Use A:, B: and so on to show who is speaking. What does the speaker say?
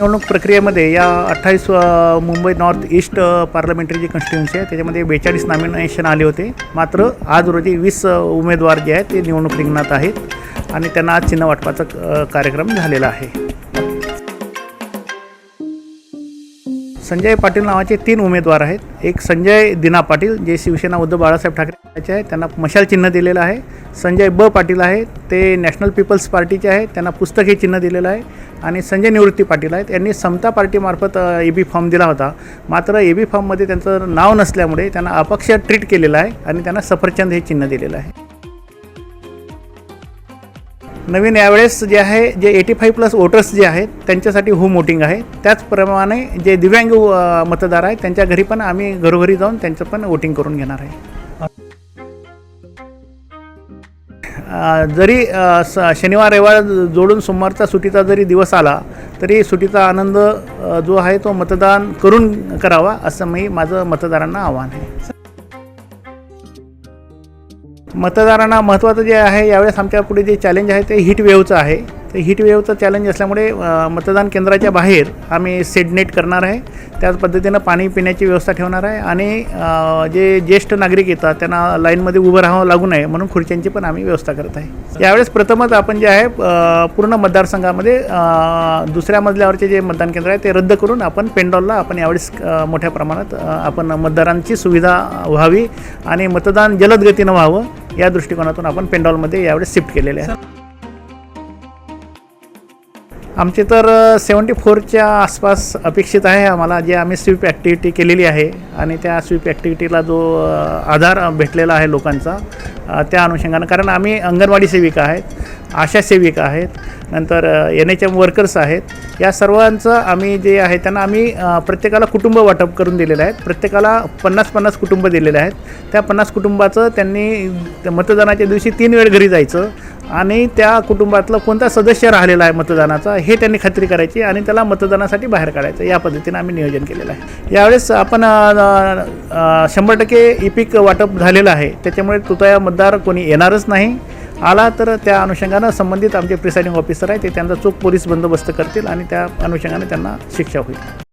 A: निवडणूक प्रक्रियेमध्ये या अठ्ठावीस मुंबई नॉर्थ ईस्ट पार्लमेंटरी जी कॉन्स्टिट्युन्सी आहे त्याच्यामध्ये बेचाळीस नॉमिनेशन आले होते. मात्र आज रोजी वीस उमेदवार जे आहेत ते निवडणूक रिंगणात आहेत आणि त्यांना आज चिन्ह वाटपाचा कार्यक्रम झालेला आहे. संजय पाटील नावाचे तीन उमेदवार आहेत. एक संजय दिना पाटील जे शिवसेना उद्धव बाळासाहेब ठाकरे यांचे आहेत त्यांना मशाल चिन्ह दिलेलं आहे. संजय ब पाटील आहे ते नॅशनल पीपल्स पार्टीचे आहेत त्यांना पुस्तक हे चिन्ह दिलेलं आहे. आणि संजय निवृत्ती पाटील आहेत. यांनी समता पार्टीमार्फत ए बी फॉर्म दिला होता. मात्र ए बी फॉर्ममध्ये त्यांचं नाव नसल्यामुळे त्यांना अपक्ष ट्रीट केलेलं आहे आणि त्यांना सफरचंद हे चिन्ह दिलेलं आहे. नवीन यावेळेस जे आहे जे एटी फाईव्ह प्लस वोटर्स जे आहेत त्यांच्यासाठी होम वोटिंग आहे. त्याचप्रमाणे जे दिव्यांग मतदार आहेत त्यांच्या घरी पण आम्ही घरोघरी जाऊन त्यांचं पण वोटिंग करून घेणार आहे. जरी स शनिवार रविवार जोडून सोमवारचा सुट्टीचा जरी दिवस आला तरी सुट्टीचा आनंद जो आहे तो मतदान करून करावा असं मी माझं मतदारांना आव्हान आहे. मतदारांना महत्त्वाचं जे आहे यावेळेस आमच्या पुढे जे चॅलेंज आहे ते हीट वेव्हचं आहे. तर हीट वेव्हचं चॅलेंज असल्यामुळे मतदान केंद्राच्या बाहेर आम्ही सेडनेट करणार आहे. त्याच पद्धतीनं पाणी पिण्याची व्यवस्था ठेवणार आहे. आणि जे ज्येष्ठ नागरिक येतात त्यांना लाईनमध्ये उभं राहावं लागू नये म्हणून खुर्च्यांची पण आम्ही व्यवस्था करत आहे. यावेळेस प्रथमच आपण जे आहे पूर्ण मतदारसंघामध्ये दुसऱ्या मजल्यावरचे जे मतदान केंद्र आहे ते रद्द करून आपण पेंडॉलला आपण यावेळेस मोठ्या प्रमाणात आपण मतदारांची सुविधा व्हावी आणि मतदान जलद गतीनं व्हावं या दृष्टिकोनातून आपण पेंडॉलमध्ये यावेळेस शिफ्ट केलेले आहे. आमचे तर सेवन्टी फोरच्या आसपास अपेक्षित आहे आम्हाला. जे आम्ही स्वीप ॲक्टिव्हिटी केलेली आहे आणि त्या स्वीप ॲक्टिव्हिटीला जो आधार भेटलेला आहे लोकांचा त्या अनुषंगानं. कारण आम्ही अंगणवाडी सेविका आहेत आशा सेविका आहेत नंतर एन एच एम वर्कर्स आहेत. या सर्वांचं आम्ही जे आहे त्यांना आम्ही प्रत्येकाला कुटुंब वाटप करून दिलेलं आहे. प्रत्येकाला पन्नास पन्नास कुटुंब दिलेले आहेत. त्या पन्नास कुटुंबाचं त्यांनी त्या मतदानाच्या दिवशी तीन वेळ घरी जायचं आणि त्या कुटुंबातलं कोणता सदस्य राहिलेला आहे मतदानाचा हे त्यांनी खात्री करायची आणि त्याला मतदानासाठी बाहेर काढायचं. या पद्धतीनं आम्ही नियोजन केलेलं आहे. यावेळेस आपण शंभर टक्के इपिक वाटप झालेलं आहे. त्याच्यामुळे तुतया मतदार कोणी येणारच नाही. आला तर त्या अनुषंगानं संबंधित आमचे प्रिसाइडिंग ऑफिसर आहे ते त्यांचा चोख पोलीस बंदोबस्त करतील आणि त्या अनुषंगाने त्यांना शिक्षा होईल.